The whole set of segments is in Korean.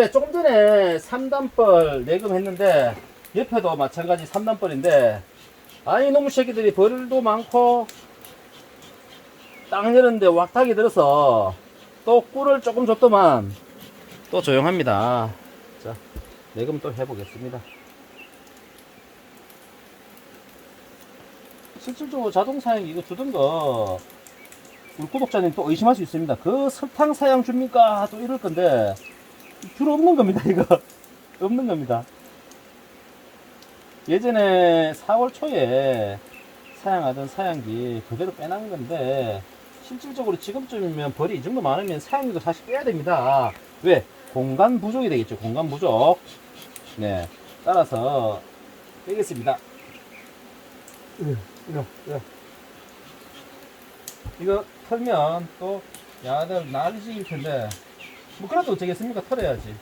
예, 조금 전에 3단벌 내금 했는데 옆에도 마찬가지 3단벌인데 아이 놈의 새끼들이 벌도 많고 땅 열었는데 왁탁이 들어서 또 꿀을 조금 줬더만 또 조용합니다. 자, 내금 또 해보겠습니다. 실질적으로 자동 사양 이거 주던 거 우리 구독자님 또 의심할 수 있습니다. 그 설탕 사양 줍니까? 또 이럴 건데 주로 없는 겁니다, 이거. 없는 겁니다. 예전에 4월 초에 사양하던 사양기 그대로 빼놓은 건데, 실질적으로 지금쯤이면 벌이 이 정도 많으면 사양기도 다시 빼야 됩니다. 왜? 공간 부족이 되겠죠, 공간 부족. 네. 따라서, 빼겠습니다. 이거, 이거, 이거. 이거 털면 또 야들 난리질 텐데, 뭐 그래도 어쩌겠습니까? 털어야지.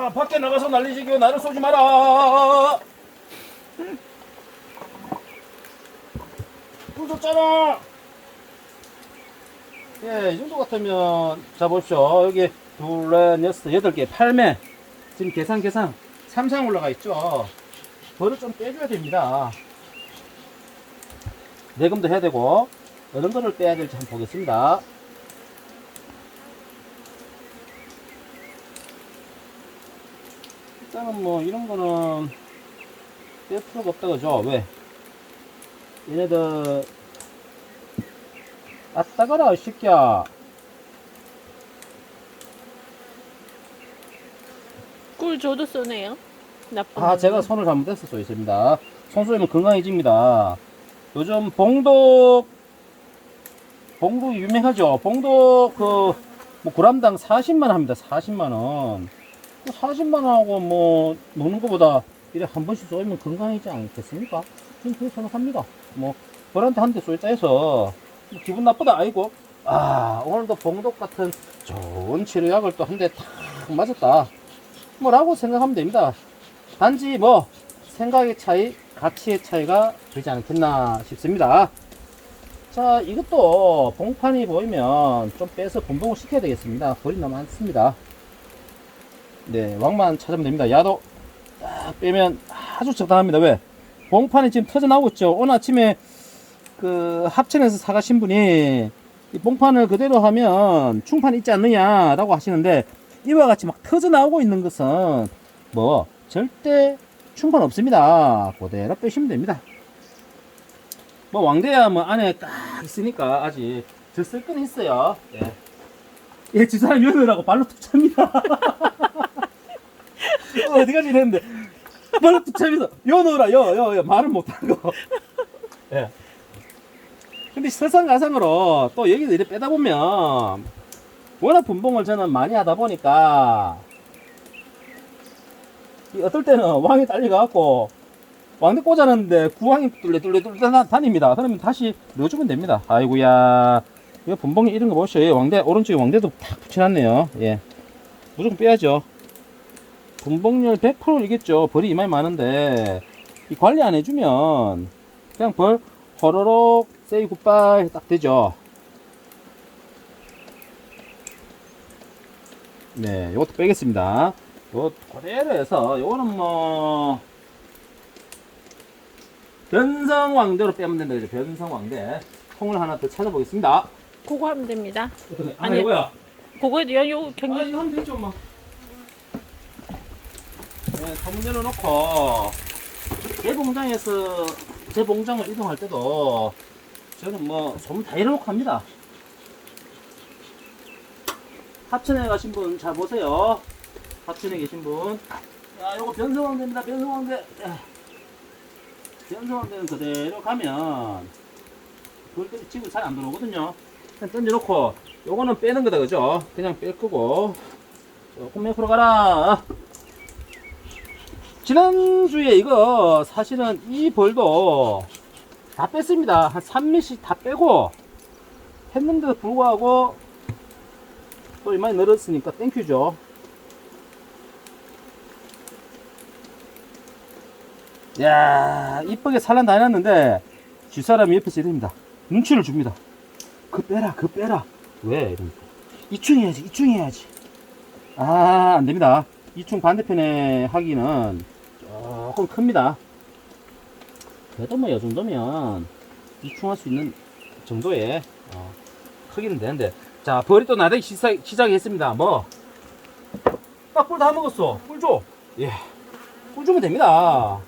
야, 밖에 나가서 난리지기고 나를 쏘지 마라. 불 줬잖아. 예, 이 정도 같으면 자 보십시오. 여기 둘, 넷, 여섯, 여덟 개, 팔매. 지금 계산 계산. 삼상 올라가 있죠. 벌을 좀 빼줘야 됩니다. 내금도 해야 되고 어떤 거를 빼야 될지 한번 보겠습니다. 일단은 뭐 이런 거는 뺄 필요가 없다 그죠? 왜? 얘네들 아따가라 이 새끼야 꿀 줘도 쏘네요. 나쁜. 아 제가 손을 잘못해서 쏘 있습니다 손 쏘면 건강해집니다 요즘 봉독 봉독 유명하죠 봉독 그뭐 그람당 40만 합니다 40만 원 40만 원하고 뭐 먹는 것보다 이래 한 번씩 쏘면 건강하지 않겠습니까? 저는 그렇게 생각합니다 뭐 벌한테 한대 쏘자 해서 뭐 기분 나쁘다 아니고 아 오늘도 봉독 같은 좋은 치료약을 또 한 대 탁 맞았다 뭐라고 생각하면 됩니다 단지 뭐 생각의 차이, 가치의 차이가 되지 않겠나 싶습니다. 자, 이것도 봉판이 보이면 좀 빼서 분봉을 시켜야 되겠습니다. 너무 많습니다. 네, 왕만 찾으면 됩니다. 야도 딱 빼면 아주 적당합니다. 왜? 봉판이 지금 터져 나오고 있죠. 오늘 아침에 그 합천에서 사가신 분이 이 봉판을 그대로 하면 충판 있지 않느냐라고 하시는데 이와 같이 막 터져 나오고 있는 것은 뭐 절대 충판 없습니다. 그대로 빼시면 됩니다. 뭐 왕대야 뭐 안에 딱 있으니까 아직 젖을 건 있어요. 예. 예, 주사람 연으라고 발로 툭 찹니다. 어, 어디까지 이랬는데 발로 툭 찹니다. 연어라, 여, 여, 여 말을 못하고. 예. 근데 설상가상으로 또 여기서 이렇게 빼다 보면 워낙 분봉을 저는 많이 하다 보니까 이 어떨 때는 왕이 딸려가갖고 왕대 꽂아놨는데 구왕이 뚫레뚫레 뚫레 다- 다닙니다. 그러면 다시 넣어주면 됩니다. 아이고야. 이거 분봉이 이런 거 보시죠. 예, 왕대, 오른쪽에 왕대도 탁 붙여놨네요. 예. 무조건 빼야죠. 분봉률 100%이겠죠. 벌이 이마에 많은데, 이 관리 안 해주면, 그냥 벌, 호로록, 세이 굿바이 딱 되죠. 네, 이것도 빼겠습니다. 요 그대로 해서 요거는 뭐 변성왕대로 빼면 된다 그죠 변성왕대 통을 하나 더 찾아보겠습니다 그거 하면 됩니다. 아 아니, 이거야 그거에도 요, 요아 경기 이거 하면 되죠 뭐 네, 통을 내려놓고 제 봉장에서 제 봉장을 이동할 때도 저는 뭐 소문 다 이래놓고 합니다 합천에 가신 분 잘 보세요 합천에 계신 분. 자, 요거 변성왕대입니다. 변성왕대. 변성왕대는 그대로 가면 그걸 집을 잘안 들어오거든요. 그냥 던져놓고 요거는 빼는 거다 그죠? 그냥 뺄 거고 조금 옆으로 가라. 지난주에 이거 사실은 이 벌도 다 뺐습니다. 한 3미씩 다 빼고 했는데도 불구하고 또 이만히 늘었으니까 땡큐죠. 야 이쁘게 해놨는데 쥐사람이 옆에서 이럽니다. 눈치를 줍니다. 그 빼라, 그 빼라. 왜? 이러니까. 이충 해야지, 이충 해야지. 아, 안 됩니다. 이충 반대편에 하기는 조금 큽니다. 그래도 뭐, 이 정도면 이충할 수 있는 정도의 어, 크기는 되는데. 자, 벌이 또 나대기 시작, 시작했습니다. 뭐? 딱 꿀 다 먹었어. 꿀 줘. 예. 꿀 주면 됩니다.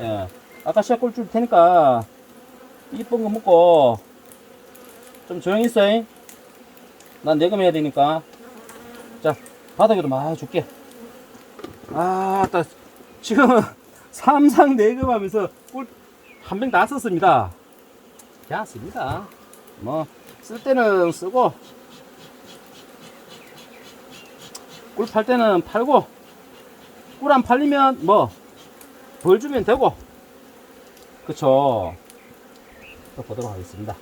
예. 아카시아 꿀줄 테니까, 이쁜 거 먹고, 좀 조용히 있어. 잉? 난 내금해야 되니까. 자, 바닥에도 많이 줄게. 아, 따, 지금 삼상 내금하면서 꿀 한 병 다 썼습니다. 그냥 씁니다. 뭐, 쓸 때는 쓰고, 꿀 팔 때는 팔고, 꿀 안 팔리면 뭐, 벌 주면 되고, 그쵸. 또 보도록 하겠습니다.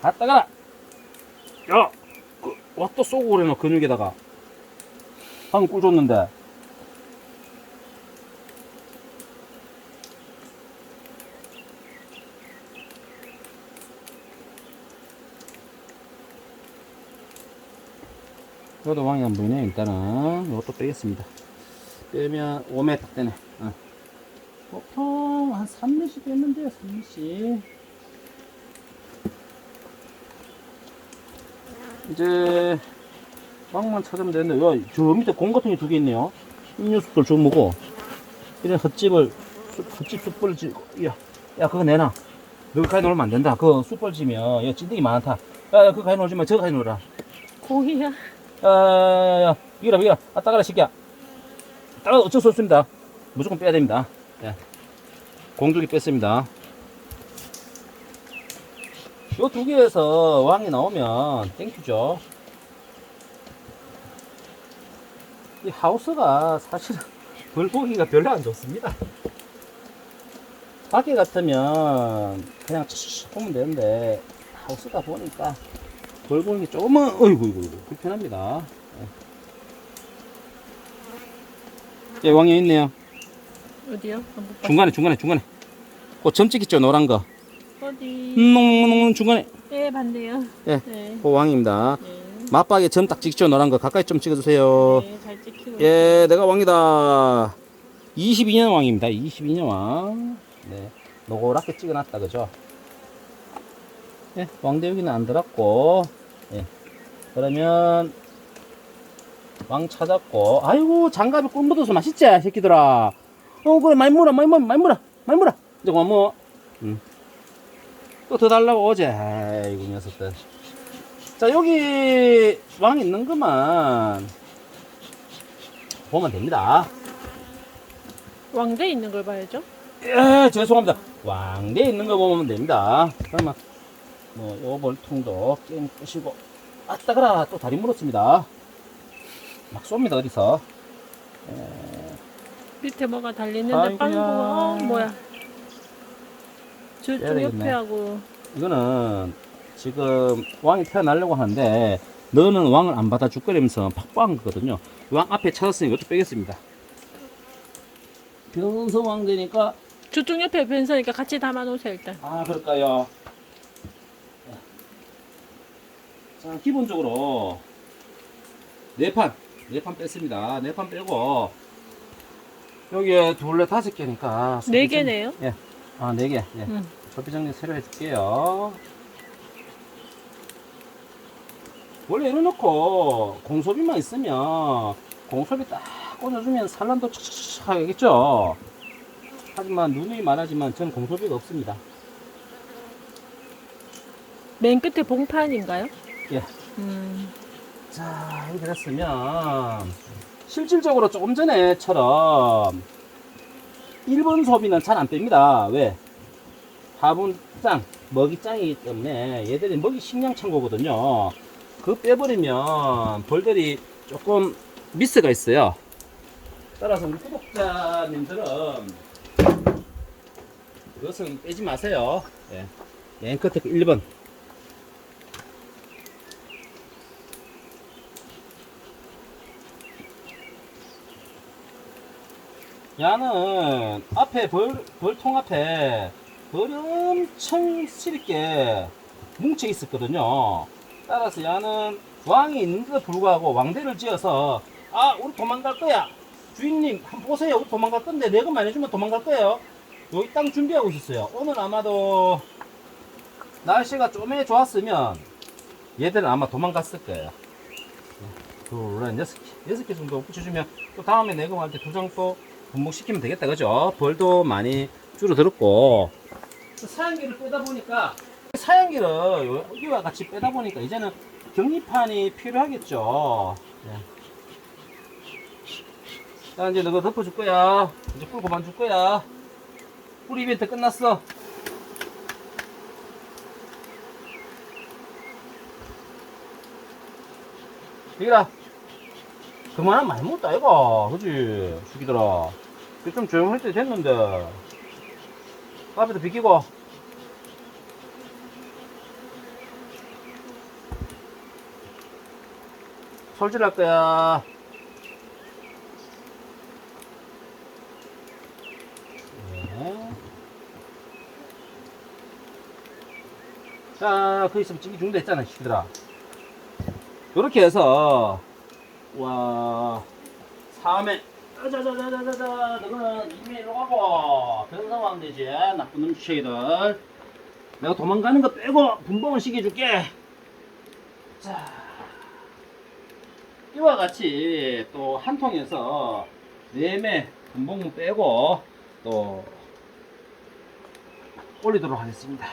갔다 가라! 야! 그, 와또 쏘고 그래, 너 근육에다가. 방금 꿀 줬는데. 이것도 왕이 안 보이네, 일단은. 이것도 빼겠습니다. 빼면 5m 딱 되네. 어. 보통 한 3미씩 뺐는데요, 3미씩. 이제 빵만 찾으면 되는데 야, 저 밑에 공 같은 게 두 개 있네요 음료수들 좀 먹어 이런 헛집을 숯- 헛집 숯벌지 야, 야 그거 내놔 너 가위 놓으면 안 된다 그거 숯벌지면 야 찐득이 많다 야, 야 그거 가위 놓지 마 저거 가위 놓으라 고기야. 야야야야 이거라 이거라. 아 따가라 새끼야. 따가 어쩔 수 없습니다. 무조건 빼야 됩니다. 예. 공두기 뺐습니다. 요 두 개에서 왕이 나오면 땡큐죠. 이 하우스가 사실은 벌보기가 별로 안 좋습니다. 밖에 같으면 그냥 촥촥 보면 되는데 하우스다 보니까 벌 보는 게 조금은 어이구 이구 불편합니다 예 왕이 있네요 어디요? 중간에 중간에 중간에 그 점찍 있죠 노란 거 어디? 농농농 중간에 네, 봤네요. 예. 네. 그 왕입니다 네. 맞박에 점 딱 찍죠 노란 거 가까이 좀 찍어주세요 네, 잘 찍히고. 예 내가 왕이다 22년 왕입니다 22년 왕 네. 노랗게 찍어놨다 그죠 예 왕대 여기는 안 들었고 예. 그러면 왕 찾았고 아이고 장갑에 꿀 묻어서 맛있지 새끼들아. 어 그래 많이 물어 많이 물어 많이 물어 많이 물어. 이제 그만 먹어 음. 또더 달라고 어제 아이고 녀석들. 자 여기 왕 있는 것만 보면 됩니다. 왕대 있는 걸 봐야죠. 예 죄송합니다. 왕대 있는 거 보면 됩니다. 그러면 뭐 요 벌통도 게임 끄시고 아따가라 또 다리 물었습니다 막 쏩니다 어디서 밑에 뭐가 달리는데. 빵구가 어, 뭐야? 저쪽. 옆에 하고 이거는 지금 왕이 태어나려고 하는데 너는 왕을 안 받아줄 거라면서 팍빵한 거거든요 왕 앞에 찾았으니 이것도 빼겠습니다 변성 왕 되니까 저쪽 옆에 변서니까 같이 담아 놓으세요 일단. 아 그럴까요 자 기본적으로 네판 네판 뺐습니다 네판 빼고 여기에 둘레 다섯 개니까 네 개네요. 아, 네 개. 예. 음. 소비 정리 새로 해줄게요. 원래 이래놓고 공소비만 있으면 공소비 딱 꽂아주면 산란도 촥촥촥 하겠죠. 하지만 누누이 말하지만 저는 공소비가 없습니다. 맨 끝에 봉판인가요? 예. 음. 자, 이렇게 됐으면 실질적으로 조금 전에처럼 1번 소비는 잘 안 뺍니다. 왜? 화분장, 먹이장이기 때문에 얘들이 먹이 식량 창고거든요. 그거 빼버리면 벌들이 조금 미스가 있어요. 따라서 우리 구독자님들은 그것은 빼지 마세요. 예. 맨 끝에 그 1번. 야는 앞에 벌, 벌통 앞에 벌이 엄청 실있게 뭉쳐 있었거든요. 따라서 야는 왕이 있는데도 불구하고 왕대를 지어서 아 우리 도망갈 거야. 주인님 한번 보세요. 우리 도망갈 건데 내 것만 해주면 도망갈 거예요. 여기 땅 준비하고 있었어요. 오늘 아마도 날씨가 좀에 좋았으면 얘들은 아마 도망갔을 거예요. 둘, 개, 여섯 개 정도 붙여주면 또 다음에 내검할 때 두 장 또 분목시키면 되겠다 그죠 벌도 많이 줄어들었고 사양기를 빼다 보니까 사양기를 여기와 같이 빼다 보니까 이제는 격리판이 필요하겠죠. 네. 자, 이제 너가 덮어줄 거야. 이제 뿔 그만 줄 거야. 뿔 이벤트 끝났어. 여기라. 그만하면 많이 먹었다, 이거. 그지? 죽이더라. 이제 좀 조용할 때 됐는데. 앞에도 비키고. 솔질할 거야. 네. 자, 그 있으면 찌개 준다 했잖아, 시들아. 요렇게 해서, 와, 3회. 자자자자자자, 너는 이미 일로 가고, 변상하면 되지. 나쁜 놈 주체이들. 내가 도망가는 거 빼고 분봉을 시켜줄게. 자. 이와 같이 또 한 통에서 네매 분봉 빼고 또 올리도록 하겠습니다.